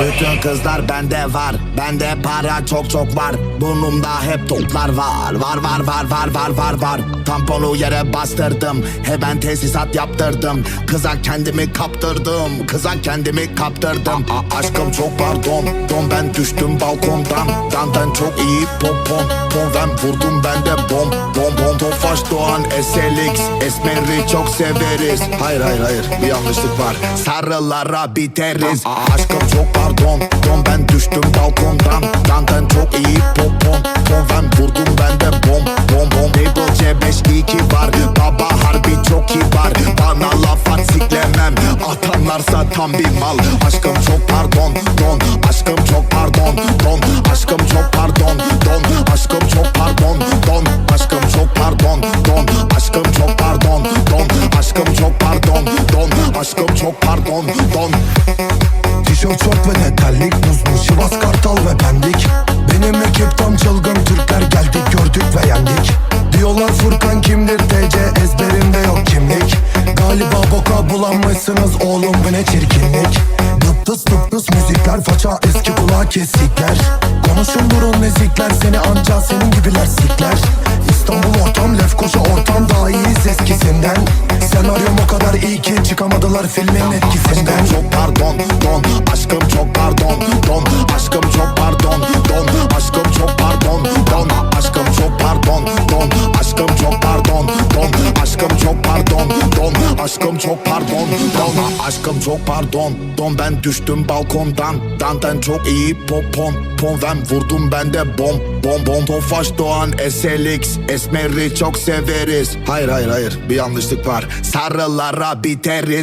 Bütün kızlar bende var Bende para çok çok var. Burnumda hep toplar var Var var var var var var var. Tamponu yere bastırdım Hemen tesisat yaptırdım. Kıza kendimi kaptırdım Kıza kendimi kaptırdım. A- Aşkım çok pardon Don ben düştüm balkondan. Dandan çok iyi popon Pon ben vurdum ben de bom Bom bom Tofaş Doğan SLX Esmeri çok severiz. Hayır hayır hayır bir yanlışlık var. Sarılara biteriz. A- Aşkım çok pardon Don ben düştüm balkondan. Dandan çok iyi popon Pon ben vurdum ben de bom Bom bom. Label C5 iyi ki var Baba harbi çok kibar. Bana laf at siklemem. Atanlarsa tam bir mal. Aşkım çok pardon Don Aşkım çok pardon Don Aşkım çok pardon Aşkım çok pardon Don. Aşkım çok pardon Don. Tişört şort ve de terlik Buzlu Şivas Kartal ve Pendik. Benim ekip tam çılgın Türkler geldik gördük ve yendik. Diyorlar Furkan kimdir TC ezberimde yok kimlik. Galiba boka bulanmışsınız oğlum bu ne çirkinlik. Dıptıs dıptıs müzikler faça eski kulağı kesikler. Konuşun durun nezikler seni anca senin gibiler sikler. İstanbul ortam Lefkoşa ortam daha iyiyiz eskisinden Senaryom o kadar iyi ki çıkamadılar filmin etkisinden Aşkım çok pardon Don. Aşkım çok pardon Don. Ben düştüm balkondan. Dandan çok iyi popon. Pon ben vurdum ben de bom Bom bom. Tofaş Doğan SLX Esmeri çok severiz. Hayır hayır hayır. Bir yanlışlık var. Sarılara biteriz